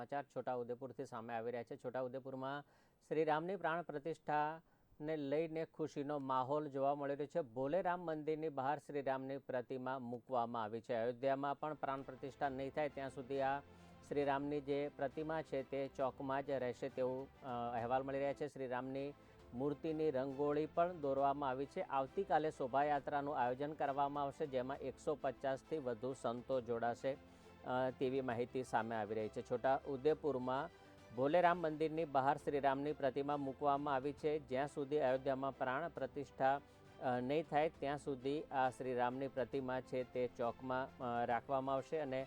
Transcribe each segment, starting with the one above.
સમાચાર છોટાઉદેપુરથી સામે આવી રહ્યા છે. છોટાઉદેપુરમાં શ્રીરામની પ્રાણ પ્રતિષ્ઠાને લઈને ખુશીનો માહોલ જોવા મળી રહ્યો છે. ભોલે રામ મંદિરની બહાર શ્રીરામની પ્રતિમા મૂકવામાં આવી છે. અયોધ્યામાં પણ પ્રાણ પ્રતિષ્ઠા નહીં થાય ત્યાં સુધી આ શ્રીરામની જે પ્રતિમા છે તે ચોકમાં જ રહેશે તેવું અહેવાલ મળી રહ્યા છે. શ્રીરામની મૂર્તિની રંગોળી પણ દોરવામાં આવી છે. આવતીકાલે શોભાયાત્રાનું આયોજન કરવામાં આવશે, જેમાં એકસો પચાસથી વધુ સંતો જોડાશે. તેવી માહિતી સામે આવી રહી છે. છોટા ઉદેપુરમાં ભોલેરામ મંદિરની બહાર શ્રીરામની પ્રતિમા મૂકવામાં આવી છે. જ્યાં સુધી અયોધ્યામાં પ્રાણ પ્રતિષ્ઠા નહીં થાય, ત્યાં સુધી આ શ્રીરામની પ્રતિમા છે તે ચોકમાં રાખવામાં આવશે અને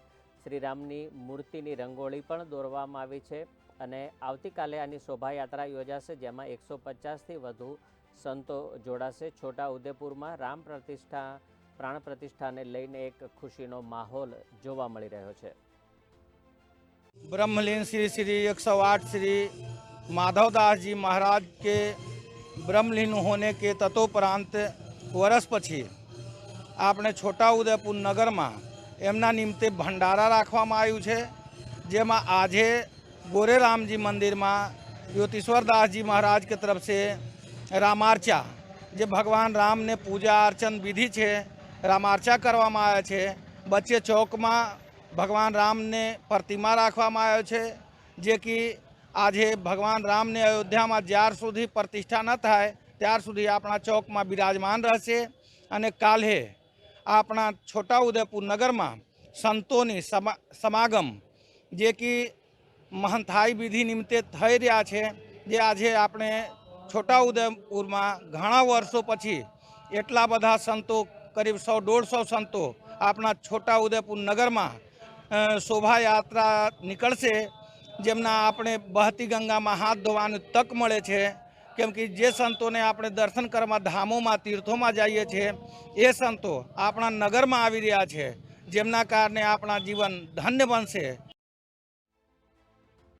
શ્રીરામની મૂર્તિની રંગોળી પણ દોરવામાં આવી છે. અને આવતીકાલે આની શોભાયાત્રા યોજાશે, જેમાં એકસો પચાસથી વધુ સંતો જોડાશે. છોટા ઉદેપુરમાં રામ પ્રતિષ્ઠા પ્રાણ પ્રતિષ્ઠાને લઈને એક ખુશીનો માહોલ જોવા મળી રહ્યો છે ब्रह्मलीन श्री श्री एक सौ आठ श्री माधवदास जी महाराज के ब्रह्मलीन होने के તત્વોપરાંત વર્ષ પછી આપણે છોટાઉદેપુર નગરમાં એમના નિમિત્તે ભંડારા રાખવામાં આવ્યું છે જેમાં આજે ગોરેરામજી મંદિરમાં જ્યોતિશ્વરદાસજી महाराज के तरफ से રામાર્ચા જે ભગવાન રામને પૂજા અર્ચન વિધિ છે રામાર્ચા કરવામાં આવે છે. વચ્ચે ચોકમાં ભગવાન રામને પ્રતિમા રાખવામાં આવ્યો છે, જે કે આજે ભગવાન રામને અયોધ્યામાં જ્યાર સુધી પ્રતિષ્ઠા ન થાય, ત્યાર સુધી આપણા ચોકમાં બિરાજમાન રહેશે અને કાલે આપણા છોટાઉદેપુર નગરમાં સંતોની સમા, સમાગમ, જે કે મહંથાઈ વિધિ નિમિત્તે થઈ રહ્યા છે, જે આજે આપણે છોટાઉદેપુરમાં ઘણા વર્ષો પછી એટલા બધા સંતો કરીબ સો દોઢસો સંતો આપણા છોટાઉદેપુર નગરમાં શોભાયાત્રા નીકળશે, જેમના આપણે બહતી ગંગામાં હાથ ધોવાની તક મળે છે. કેમ કે જે સંતોને આપણે દર્શન કરવા ધામોમાં, તીર્થોમાં જઈએ છીએ, એ સંતો આપણા નગરમાં આવી રહ્યા છે. જેમના કારણે આપણા જીવન ધન્ય બનશે.